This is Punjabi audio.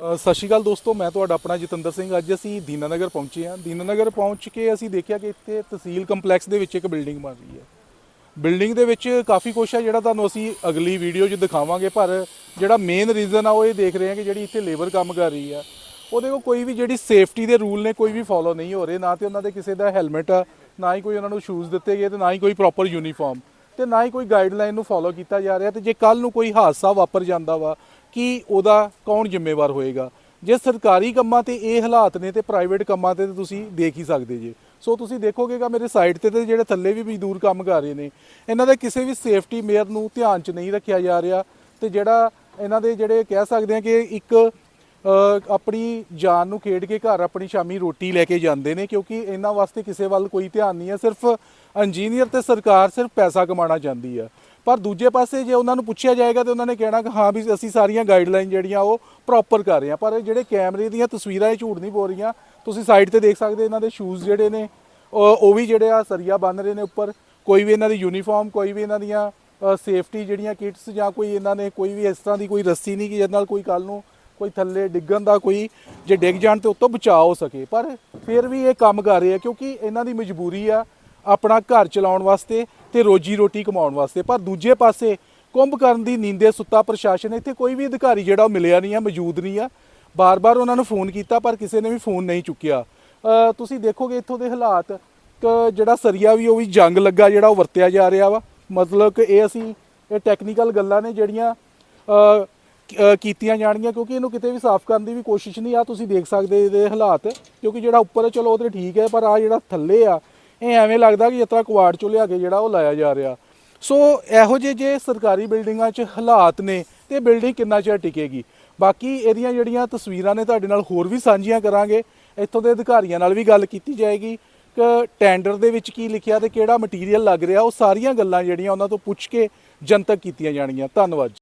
ਸਤਿ ਸ਼੍ਰੀ ਅਕਾਲ ਦੋਸਤੋ, ਮੈਂ ਤੁਹਾਡਾ ਆਪਣਾ ਜਤਿੰਦਰ ਸਿੰਘ। ਅੱਜ ਅਸੀਂ ਦੀਨਾਨਗਰ ਪਹੁੰਚੇ ਹਾਂ। ਦੀਨਾਨਗਰ ਪਹੁੰਚ ਕੇ ਅਸੀਂ ਦੇਖਿਆ ਕਿ ਇੱਥੇ ਤਹਿਸੀਲ ਕੰਪਲੈਕਸ ਦੇ ਵਿੱਚ ਇੱਕ ਬਿਲਡਿੰਗ ਬਣ ਰਹੀ ਹੈ। ਬਿਲਡਿੰਗ ਦੇ ਵਿੱਚ ਕਾਫੀ ਕੁਛ ਹੈ ਜਿਹੜਾ ਤੁਹਾਨੂੰ ਅਸੀਂ ਅਗਲੀ ਵੀਡੀਓ 'ਚ ਦਿਖਾਵਾਂਗੇ, ਪਰ ਜਿਹੜਾ ਮੇਨ ਰੀਜ਼ਨ ਆ ਉਹ ਇਹ ਦੇਖ ਰਹੇ ਹਾਂ ਕਿ ਜਿਹੜੀ ਇੱਥੇ ਲੇਬਰ ਕੰਮ ਕਰ ਰਹੀ ਆ ਉਹਦੇ ਕੋਲ ਕੋਈ ਵੀ ਜਿਹੜੀ ਸੇਫਟੀ ਦੇ ਰੂਲ ਨੇ ਕੋਈ ਵੀ ਫੋਲੋ ਨਹੀਂ ਹੋ ਰਹੇ। ਨਾ ਤੇ ਉਹਨਾਂ ਦੇ ਕਿਸੇ ਦਾ ਹੈਲਮਟ ਆ ਨਾ ਹੀ ਕੋਈ ਉਹਨਾਂ ਨੂੰ ਸ਼ੂਜ਼ ਦਿੱਤੇ ਗਏ ਤੇ ਨਾ ਹੀ ਕੋਈ ਪ੍ਰੋਪਰ ਯੂਨੀਫਾਰਮ ਤੇ ਨਾ ਹੀ ਕੋਈ ਗਾਈਡਲਾਈਨ ਨੂੰ ਫੋਲੋ ਕੀਤਾ ਜਾ ਰਿਹਾ ਤੇ ਜੇ ਕੱਲ ਨੂੰ ਕੋਈ ਹਾਦਸਾ ਵਾਪਰ ਜਾਂਦਾ ਵਾ ਕਿ ਉਹਦਾ ਕੌਣ ਜ਼ਿੰਮੇਵਾਰ ਹੋਏਗਾ? ਜੇ ਸਰਕਾਰੀ ਕੰਮਾਂ ਤੇ ਇਹ ਹਾਲਾਤ ਨੇ ਤੇ ਪ੍ਰਾਈਵੇਟ ਕੰਮਾਂ ਤੇ ਤਾਂ ਤੁਸੀਂ ਦੇਖ ਹੀ ਸਕਦੇ ਜੇ। ਸੋ ਤੁਸੀਂ ਦੇਖੋਗੇਗਾ ਮੇਰੇ ਸਾਈਡ ਤੇ ਤੇ ਜਿਹੜੇ ਥੱਲੇ ਵੀ ਮਜ਼ਦੂਰ ਕੰਮ ਕਰ ਰਹੇ ਨੇ, ਇਹਨਾਂ ਦੇ ਕਿਸੇ ਵੀ ਸੇਫਟੀ ਮੇਅਰ ਨੂੰ ਧਿਆਨ 'ਚ ਨਹੀਂ ਰੱਖਿਆ ਜਾ ਰਿਹਾ ਤੇ ਜਿਹੜਾ ਇਹਨਾਂ ਦੇ ਜਿਹੜੇ ਕਹਿ ਸਕਦੇ ਆ ਕਿ ਇੱਕ ਆਪਣੀ ਜਾਨ ਨੂੰ ਖੇਡ ਕੇ ਘਰ ਆਪਣੀ ਸ਼ਾਮੀ ਰੋਟੀ ਲੈ ਕੇ ਜਾਂਦੇ ਨੇ, ਕਿਉਂਕਿ ਇਹਨਾਂ ਵਾਸਤੇ ਕਿਸੇ ਵੱਲ ਕੋਈ ਧਿਆਨ ਨਹੀਂ ਹੈ। ਸਿਰਫ ਇੰਜੀਨੀਅਰ ਤੇ ਸਰਕਾਰ ਸਿਰਫ ਪੈਸਾ ਕਮਾਉਣਾ ਚਾਹੁੰਦੀ ਆ। ਪਰ ਦੂਜੇ ਪਾਸੇ ਜੇ ਉਹਨਾਂ ਨੂੰ ਪੁੱਛਿਆ ਜਾਏਗਾ ਤੇ ਉਹਨਾਂ ਨੇ ਕਹਿਣਾ ਕਿ ਹਾਂ ਵੀ ਅਸੀਂ ਸਾਰੀਆਂ ਗਾਈਡਲਾਈਨ ਜਿਹੜੀਆਂ ਉਹ ਪ੍ਰੋਪਰ ਕਰ ਰਹੇ ਹਾਂ। ਪਰ ਇਹ ਜਿਹੜੇ ਕੈਮਰੇ ਦੀਆਂ ਤਸਵੀਰਾਂ ਇਹ ਝੂਠ ਨਹੀਂ ਬੋਲ ਰਹੀਆਂ। ਤੁਸੀਂ ਸਾਈਡ ਤੇ ਦੇਖ ਸਕਦੇ ਇਹਨਾਂ ਦੇ ਸ਼ੂਜ਼ ਜਿਹੜੇ ਨੇ ਉਹ ਉਹ ਵੀ ਜਿਹੜੇ ਆ ਸਰੀਆ ਬੰਨ ਰਹੇ ਨੇ ਉੱਪਰ। ਕੋਈ ਵੀ ਇਹਨਾਂ ਦੀ ਯੂਨੀਫਾਰਮ ਕੋਈ ਵੀ ਇਹਨਾਂ ਦੀਆਂ ਸੇਫਟੀ ਜਿਹੜੀਆਂ ਕਿਟਸ ਜਾਂ ਕੋਈ ਇਹਨਾਂ ਨੇ ਕੋਈ ਵੀ ਇਸ ਤਰ੍ਹਾਂ ਦੀ ਕੋਈ ਰੱਸੀ ਨਹੀਂ ਕਿ ਜਿਹਦੇ ਨਾਲ ਕੋਈ ਕੱਲ ਨੂੰ ਕੋਈ ਥੱਲੇ ਡਿੱਗਣ ਦਾ ਕੋਈ ਜੇ ਡਿੱਗ ਜਾਣ ਤੇ ਉਤੋਂ ਬਚਾਅ ਹੋ ਸਕੇ। ਪਰ ਫਿਰ ਵੀ ਇਹ ਕੰਮ ਕਰ ਰਹੇ ਆ ਕਿਉਂਕਿ ਇਹਨਾਂ ਦੀ ਮਜਬੂਰੀ ਆ ਆਪਣਾ ਘਰ ਚਲਾਉਣ ਵਾਸਤੇ। ਤੇ ਰੋਜੀ ਰੋਟੀ ਕਮਾਉਣ ਵਾਸਤੇ। ਪਰ ਦੂਜੇ ਪਾਸੇ ਕੁੰਭਕਰਨ ਦੀ ਨੀਂਦੇ ਸੁੱਤਾ ਪ੍ਰਸ਼ਾਸਨ, ਇੱਥੇ ਕੋਈ ਵੀ ਅਧਿਕਾਰੀ ਜਿਹੜਾ ਉਹ ਮਿਲਿਆ ਨਹੀਂ ਆ, ਮੌਜੂਦ ਨਹੀਂ ਆ। ਬਾਰ-ਬਾਰ ਉਹਨਾਂ ਨੂੰ ਫੋਨ ਕੀਤਾ, ਪਰ ਕਿਸੇ ਨੇ ਵੀ ਫੋਨ ਨਹੀਂ ਚੁੱਕਿਆ। ਤੁਸੀਂ ਦੇਖੋਗੇ ਇੱਥੋਂ ਦੇ ਹਾਲਾਤ, ਕਿ ਜਿਹੜਾ ਸਰੀਆ ਵੀ, ਉਹ ਵੀ ਜੰਗ ਲੱਗਾ ਜਿਹੜਾ ਉਹ ਵਰਤਿਆ ਜਾ ਰਿਹਾ ਵਾ। ਮਤਲਬ ਕਿ ਇਹ ਅਸੀਂ, ਇਹ ਟੈਕਨੀਕਲ ਗੱਲਾਂ ਨੇ ਜਿਹੜੀਆਂ ਕੀਤੀਆਂ ਜਾਣਗੀਆਂ, ਕਿਉਂਕਿ ਇਹਨੂੰ ਕਿਤੇ ਵੀ ਸਾਫ਼ ਕਰਨ ਦੀ ਵੀ ਕੋਸ਼ਿਸ਼ ਨਹੀਂ ਆ। ਤੁਸੀਂ ਦੇਖ ਸਕਦੇ ਇਹਦੇ ਹਾਲਾਤ, ਕਿਉਂਕਿ ਜਿਹੜਾ ਉੱਪਰ, ਚਲੋ ਉਹ ਤੇ ਠੀਕ ਹੈ, ਪਰ ਆ ਜਿਹੜਾ ਥੱਲੇ ਆ ਇਹ ਐਵੇਂ ਲੱਗਦਾ ਕਿ ਜਿਸ ਕੁਆੜ ਚੋਂ ਲਿਆ ਕੇ ਜਿਹੜਾ ਉਹ ਲਾਇਆ ਜਾ ਰਿਹਾ। ਸੋ ਇਹੋ ਜਿਹੇ ਜੇ ਸਰਕਾਰੀ ਬਿਲਡਿੰਗਾਂ 'ਚ ਹਾਲਾਤ ਨੇ, ਤੇ ਬਿਲਡਿੰਗ ਕਿੰਨਾ ਚਿਰ ਟਿਕੇਗੀ? ਬਾਕੀ ਇਹਦੀਆਂ ਜਿਹੜੀਆਂ ਤਸਵੀਰਾਂ ਨੇ ਤੁਹਾਡੇ ਨਾਲ ਹੋਰ ਵੀ ਸਾਂਝੀਆਂ ਕਰਾਂਗੇ। ਇੱਥੋਂ ਦੇ ਅਧਿਕਾਰੀਆਂ ਨਾਲ ਵੀ ਗੱਲ ਕੀਤੀ ਜਾਏਗੀ। ਕਿ ਟੈਂਡਰ ਦੇ ਵਿੱਚ ਕੀ ਲਿਖਿਆ ਤੇ ਕਿਹੜਾ ਮਟੀਰੀਅਲ ਲੱਗ ਰਿਹਾ, ਉਹ ਸਾਰੀਆਂ ਗੱਲਾਂ ਜਿਹੜੀਆਂ ਉਹਨਾਂ ਤੋਂ ਪੁੱਛ ਕੇ ਜਨਤਕ ਕੀਤੀਆਂ ਜਾਣਗੀਆਂ। ਧੰਨਵਾਦ ਜੀ।